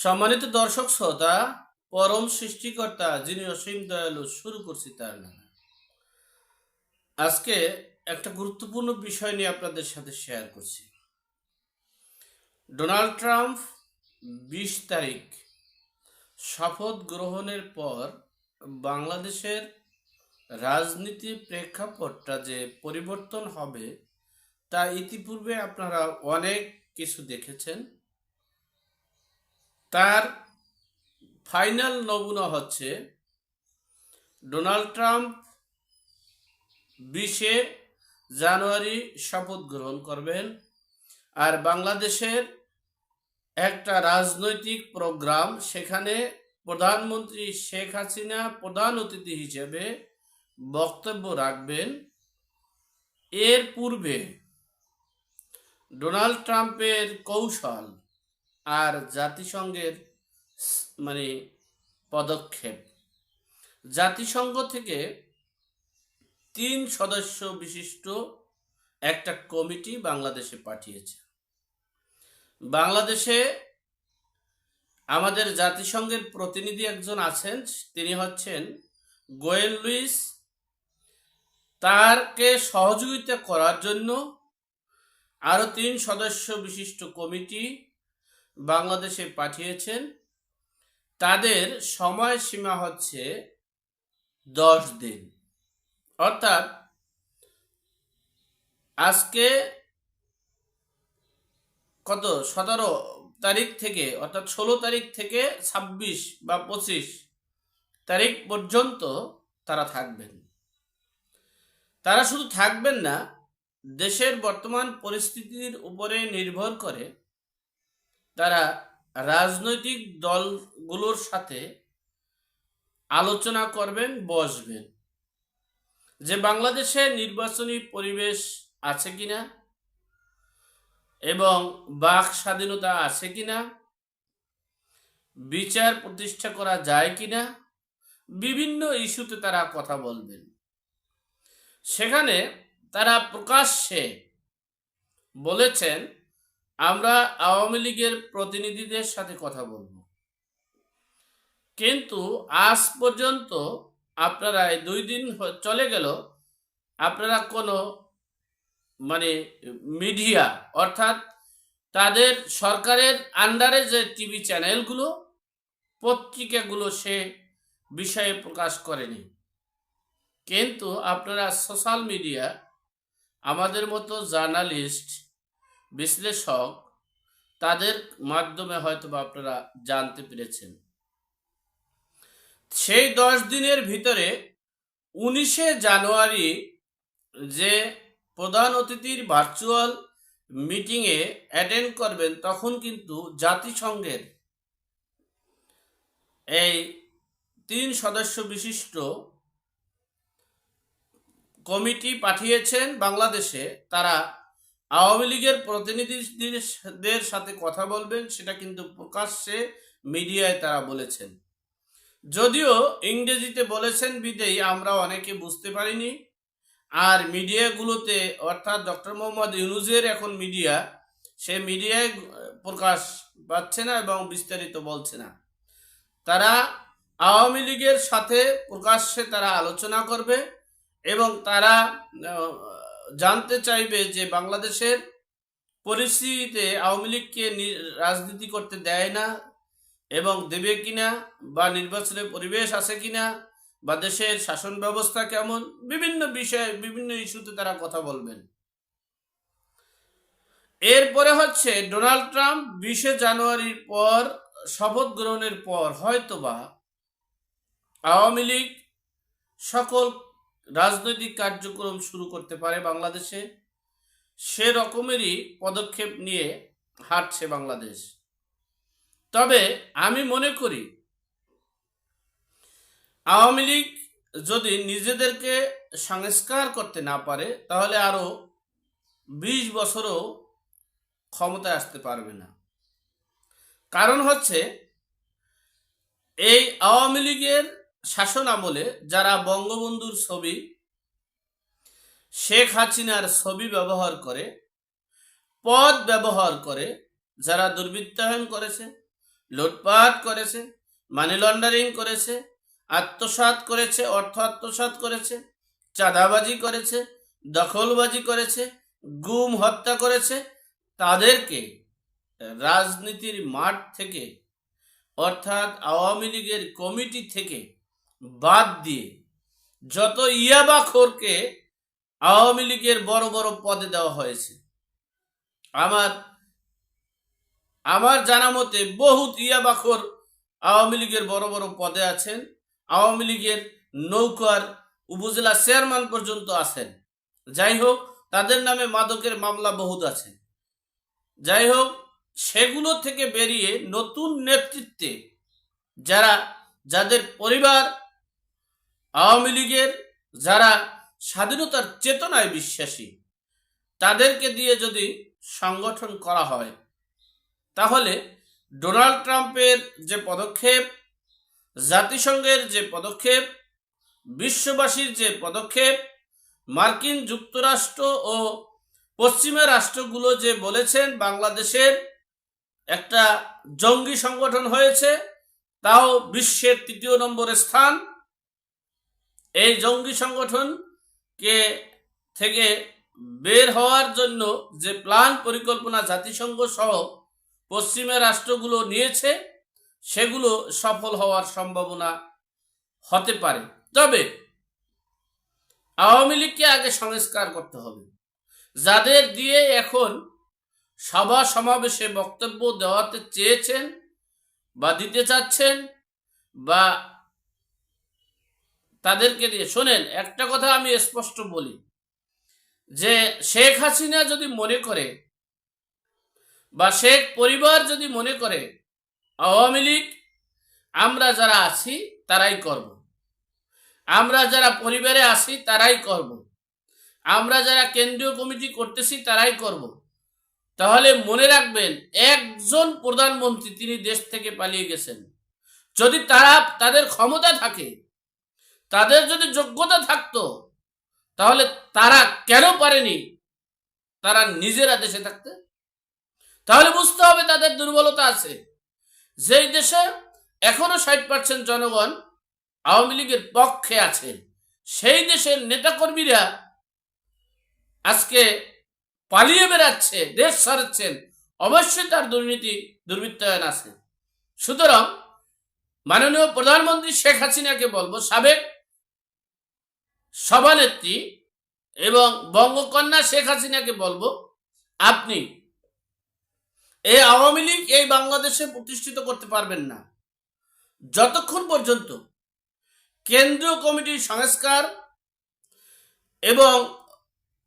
সম্মানিত দর্শক শ্রোতা, পরম সৃষ্টিকর্তা যিনি অসীম দয়ালু শুরু করছি তার নামে। আজকে একটা গুরুত্বপূর্ণ বিষয় নিয়ে আপনাদের সাথে শেয়ার করছি। ডোনাল্ড ট্রাম্প বিশ তারিখ শপথ গ্রহণের পর বাংলাদেশের রাজনীতির প্রেক্ষাপটটা যে পরিবর্তন হবে, তা ইতিপূর্বে আপনারা অনেক কিছু দেখেছেন। তার ফাইনাল নমুনা হচ্ছে ডোনাল্ড ট্রাম্প বিশে জানুয়ারি শপথ গ্রহণ করবেন আর বাংলাদেশের একটা রাজনৈতিক প্রোগ্রাম সেখানে প্রধানমন্ত্রী শেখ হাসিনা প্রধান অতিথি হিসেবে বক্তব্য রাখবেন। এর পূর্বে ডোনাল্ড ট্রাম্পের কৌশল আর জাতিসংঘের মানে পদক্ষেপ। জাতিসংঘ থেকে তিন সদস্য বিশিষ্ট একটা কমিটি বাংলাদেশে পাঠিয়েছে। বাংলাদেশে আমাদের জাতিসংঘের প্রতিনিধি একজন আছেন, তিনি হচ্ছেন গোয়েল লুইস। তারকে সহযোগিতা করার জন্য আরও তিন সদস্য বিশিষ্ট কমিটি বাংলাদেশে পাঠিয়েছেন। তাদের সময়সীমা হচ্ছে দশ দিন। অর্থাৎ আজকে কত? সতেরো তারিখ থেকে, অর্থাৎ ষোলো তারিখ থেকে ছাব্বিশ বা পঁচিশ তারিখ পর্যন্ত তারা থাকবেন। তারা শুধু থাকবেন না, দেশের বর্তমান পরিস্থিতির উপরে নির্ভর করে তারা রাজনৈতিক দলগুলোর সাথে আলোচনা করবেন, বসবেন। যে বাংলাদেশে নির্বাচনী পরিবেশ আছে কিনা এবং বাক স্বাধীনতা আছে কিনা, বিচার প্রতিষ্ঠা করা যায় কিনা, বিভিন্ন ইস্যুতে তারা কথা বলবেন। সেখানে তারা প্রকাশ্যে বলেছেন আমরা আওয়ামী লীগের প্রতিনিধিদের সাথে কথা বলব। কিন্তু আজ পর্যন্ত আপনারা দুই দিন চলে গেল, আপনারা কোনো মানে মিডিয়া অর্থাৎ তাদের সরকারের আন্ডারে যে টিভি চ্যানেলগুলো পত্রিকাগুলো সে বিষয়ে প্রকাশ করেনি। কিন্তু আপনারা সোশ্যাল মিডিয়া আমাদের মতো জার্নালিস্ট বিশ্লেষক তাদের মাধ্যমে হয়তো আপনারা জানতে পেরেছেন। সেই দশ দিনের ভিতরে উনিশে জানুয়ারি যে প্রধান অতিথির ভার্চুয়াল মিটিংয়ে অ্যাটেন্ড করবেন, তখন কিন্তু জাতিসংঘের এই তিন সদস্য বিশিষ্ট কমিটি পাঠিয়েছেন বাংলাদেশে। তারা আওয়ামী লীগের প্রতিনিধিদের সাথে কথা বলবেন, সেটা কিন্তু প্রকাশ্যে মিডিয়ায় তারা বলেছেন। যদিও ইংরেজিতে বলেছেন বিদেই আমরা অনেকে বুঝতে পারিনি। আর মিডিয়াগুলোতে, অর্থাৎ ডক্টর মোহাম্মদ ইউনুজের এখন মিডিয়া, সে মিডিয়ায় প্রকাশ পাচ্ছে না এবং বিস্তারিত বলছে না। তারা আওয়ামী লীগের সাথে প্রকাশ্যে তারা আলোচনা করবে এবং তারা জানতে চাইবে যে বাংলাদেশের পরিস্থিতিতে আওয়ামী লীগকে রাজনীতি করতে দেয় না এবং দেবে কিনা বা নির্বাচনের পরিবেশ আছে কিনা বা দেশের শাসন ব্যবস্থা কেমন, বিভিন্ন বিষয়ে, বিভিন্ন ইস্যুতে তারা কথা বলবেন। এরপরে হচ্ছে ডোনাল্ড ট্রাম্প বিশে জানুয়ারির পর শপথ গ্রহণের পর হয়তোবা আওয়ামী লীগ সকল রাজনৈতিক কার্যক্রম শুরু করতে পারে বাংলাদেশে, সে রকমেরই পদক্ষেপ নিয়ে হাঁটছে বাংলাদেশ। তবে আমি মনে করি, আওয়ামী লীগ যদি নিজেদেরকে সংস্কার করতে না পারে, তাহলে আরও বিশ বছরও ক্ষমতায় আসতে পারবে না। কারণ হচ্ছে, এই আওয়ামী লীগের শাসন আমলে যারা বঙ্গবন্ধুর ছবি শেখ হাসিনার ছবি ব্যবহার করে, পদ ব্যবহার করে, যারা দুর্বৃত্তায়ন করেছে, লুটপাট করেছে মানি লন্ডারিং করেছে, আত্মসাৎ করেছে, অর্থ আত্মসাৎ করেছে, চাঁদাবাজি করেছে, দখলবাজি করেছে, গুম, হত্যা করেছে, তাদেরকে রাজনীতির মাঠ থেকে, অর্থাৎ আওয়ামী লীগের কমিটি থেকে বাদ দিয়ে যত ইয়াবাখোরকে আওয়ামী লীগের বড় বড় পদে দেওয়া হয়েছে, আমার আমার জানা মতে বহুত ইয়াবাখোর আওয়ামী লীগের বড় বড় পদে আছেন, আওয়ামী লীগের নৌকার উপজেলা চেয়ারম্যান পর্যন্ত আছেন। যাই হোক, তাদের নামে মাদকের মামলা বহুত আছে। যাই হোক, সেগুলো থেকে বেরিয়ে নতুন নেতৃত্বে যারা, যাদের পরিবার আওয়ামী লীগের যারা স্বাধীনতার চেতনায় বিশ্বাসী, তাদেরকে দিয়ে যদি সংগঠন করা হয়, তাহলে ডোনাল্ড ট্রাম্পের যে পদক্ষেপ, জাতিসংঘের যে পদক্ষেপ, বিশ্ববাসীর যে পদক্ষেপ, মার্কিন যুক্তরাষ্ট্র ও পশ্চিমা রাষ্ট্রগুলো যে বলেছেন বাংলাদেশের একটা জঙ্গি সংগঠন হয়েছে, তাও বিশ্বের তৃতীয় নম্বরে স্থান এই জঙ্গি সংগঠনকে থেকে বের হওয়ার জন্য যে প্ল্যান পরিকল্পনা জাতিসংঘ সহ পশ্চিমা রাষ্ট্রগুলো নিয়েছে, সেগুলো সফল হওয়ার সম্ভাবনা হতে পারে। তবে আওয়ামী লীগকে আগে সংস্কার করতে হবে। যাদের দিয়ে এখন সভা সমাবেশে বক্তব্য দেওয়াতে চেয়েছেন বা দিতে চাচ্ছেন বা তাদেরকে দিয়ে, শোনেন, একটা কথা আমি স্পষ্ট বলি। যে শেখ হাসিনা যদি মনে করে বা শেখ পরিবার যদি মনে করে, আওয়ামী লীগ, আমরা যারা আছি, তারাই করব। আমরা যারা পরিবারে আছি, তারাই করব। আমরা যারা কেন্দ্রীয় কমিটি করতেছি, তারাই করব। তাহলে মনে রাখবেন, একজন প্রধানমন্ত্রী তিনি দেশ থেকে পালিয়ে গেছেন। যদি তারা তাদের ক্ষমতা থাকে তাদের যদি যোগ্যতা থাকতো, তাহলে তারা কেন পারেনি? তারা নিজেরা দেশে থাকতে? তাহলে বুঝতে হবে তাদের দুর্বলতা আছে। যেই দেশে এখনও ষাট পার্সেন্ট জনগণ আওয়ামী লীগের পক্ষে আছে, সেই দেশের নেতাকর্মীরা আজকে পালিয়ে বেড়াচ্ছে, দেশ ছাড়াচ্ছেন অবশ্যই তার দুর্নীতি, দুর্বৃত্তায়ন আছে। সুতরাং মাননীয় প্রধানমন্ত্রী শেখ হাসিনাকে বলব, সাবেক সভানেত্রী এবং বঙ্গকন্যা শেখ হাসিনাকে বলব, আপনি এই আওয়ামী লীগ এই বাংলাদেশে প্রতিষ্ঠিত করতে পারবেন না। যতক্ষণ পর্যন্ত কেন্দ্রীয় কমিটির সংস্কার এবং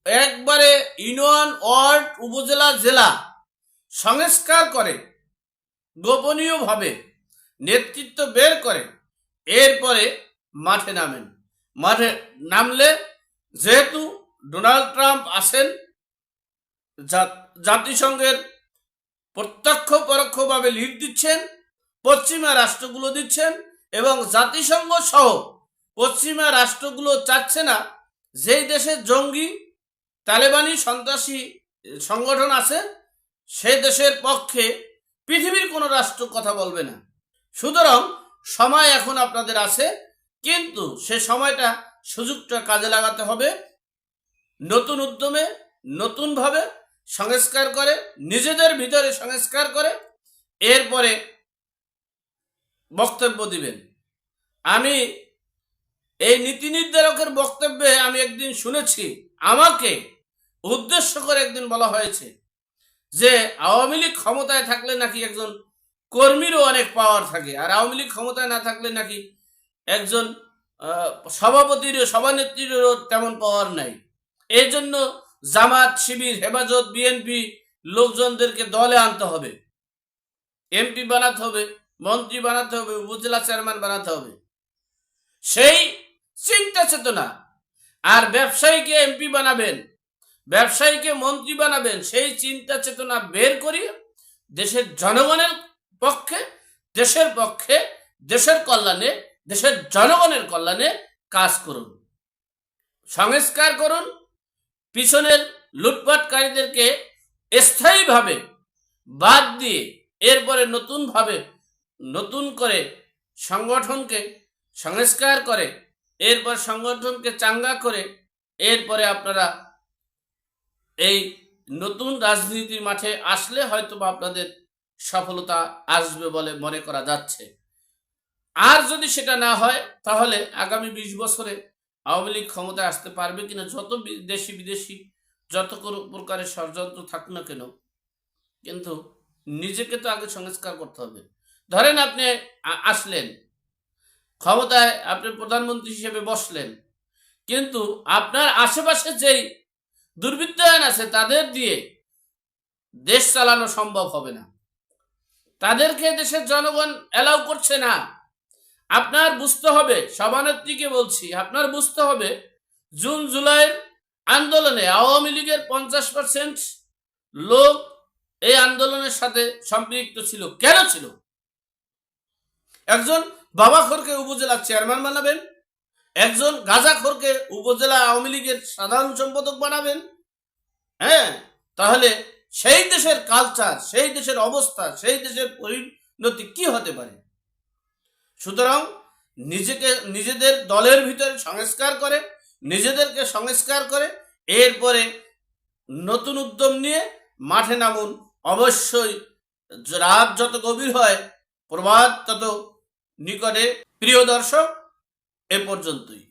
একবারে ইউনিয়ন ওয়ার্ড উপজেলা জেলা সংস্কার করে, গোপনীয়ভাবে নেতৃত্ব বের করে, এরপরে মাঠে নামেন। মাঠে নামলে যেহেতু ডোনাল্ড ট্রাম্প আসেন জাতিসংঘের প্রত্যক্ষ পরোক্ষভাবে লিড দিচ্ছেন, পশ্চিমা রাষ্ট্রগুলো দিচ্ছেন এবং জাতিসংঘ সহ পশ্চিমা রাষ্ট্রগুলো চাচ্ছে না, যেই দেশে জঙ্গি, তালেবানি সন্ত্রাসী সংগঠন আছে, সেই দেশের পক্ষে পৃথিবীর কোনো রাষ্ট্র কথা বলবে না। সুতরাং সময় এখন আপনাদের আছে। কিন্তু সে সময়টা সুযোগটা কাজে লাগাতে হবে। নতুন উদ্যমে নতুনভাবে সংস্কার করে, নিজেদের ভিতরে সংস্কার করে, এরপরে বক্তব্য দিবেন। আমি এই নীতি নির্ধারকের বক্তব্যে আমি একদিন শুনেছি, আমাকে উদ্দেশ্য করে একদিন বলা হয়েছে যে আওয়ামী লীগ ক্ষমতায় থাকলে নাকি একজন কর্মীরও অনেক পাওয়ার থাকে, আর আওয়ামী লীগ ক্ষমতায় না থাকলে নাকি একজন আহ, সভাপতিরও সভানেত্রীরও তেমন পাওয়ার নাই। এই জন্য জামাত শিবির হেফাজত বিএনপি লোকজনদেরকে দলে আনতে হবে। এমপি বানাতে হবে মন্ত্রী বানাতে হবে উপজেলা চেয়ারম্যান বানাতে হবে। সেই চিন্তা চেতনা আর ব্যবসায়ীকে এমপি বানাবেন ব্যবসায়ীকে মন্ত্রী বানাবেন সেই চিন্তা চেতনা বের করিয়ে দেশের জনগণের পক্ষে দেশের পক্ষে দেশের কল্যাণে দেশের জনগণের কল্যাণে কাজ করুন, সংস্কার করুন, পিছনের লুটপাটকারীদেরকে স্থায়ীভাবে বাদ দিয়ে এরপরে নতুনভাবে নতুন করে সংগঠনকে সংস্কার করে, এরপর সংগঠনকে চাঙ্গা করে, এরপরে আপনারা এই নতুন রাজনীতির মাঠে আসলে হয়তো আপনাদের সফলতা আসবে বলে মনে করা যাচ্ছে। আর যদি সেটা না হয়, তাহলে আগামী বিশ বছরে আওয়ামী লীগ ক্ষমতায় আসতে পারবে কিনা, যত দেশি বিদেশি, যত প্রকারের ষড়যন্ত্র থাকুক না কেন, কিন্তু নিজেকে তো আগে সংস্কার করতে হবে। ধরেন আপনি আসলেন, ক্ষমতায় আপনি প্রধানমন্ত্রী হিসেবে বসলেন, কিন্তু আপনার আশেপাশে যেই দুর্বৃত্তায়ন আছে, তাদের দিয়ে দেশ চালানো সম্ভব হবে না। তাদেরকে দেশের জনগণ অ্যালাউ করছে না। আপনার বুঝতে হবে, সভানেত্রীকে বলছি, আপনার বুঝতে হবে, জুন জুলাইয়ের আন্দোলনে আওয়ামী লীগের পঞ্চাশ পার্সেন্ট লোক এই আন্দোলনের সাথে সম্পৃক্ত ছিল। কেন ছিল? একজন বাবাখোরকে উপজেলা চেয়ারম্যান বানাবেন, একজন গাজাখোরকে উপজেলা আওয়ামী লীগের সাধারণ সম্পাদক বানাবেন হ্যাঁ? তাহলে সেই দেশের কালচার সেই দেশের অবস্থা, সেই দেশের পরিণতি কি হতে পারে? সুতরাং নিজেকে, নিজেদের দলের ভিতরে সংস্কার করে, নিজেদেরকে সংস্কার করে এরপরে নতুন উদ্যম নিয়ে মাঠে নামুন। অবশ্যই রাত যত গভীর হয়, প্রভাত তত নিকটে। প্রিয় দর্শক, এ পর্যন্তই।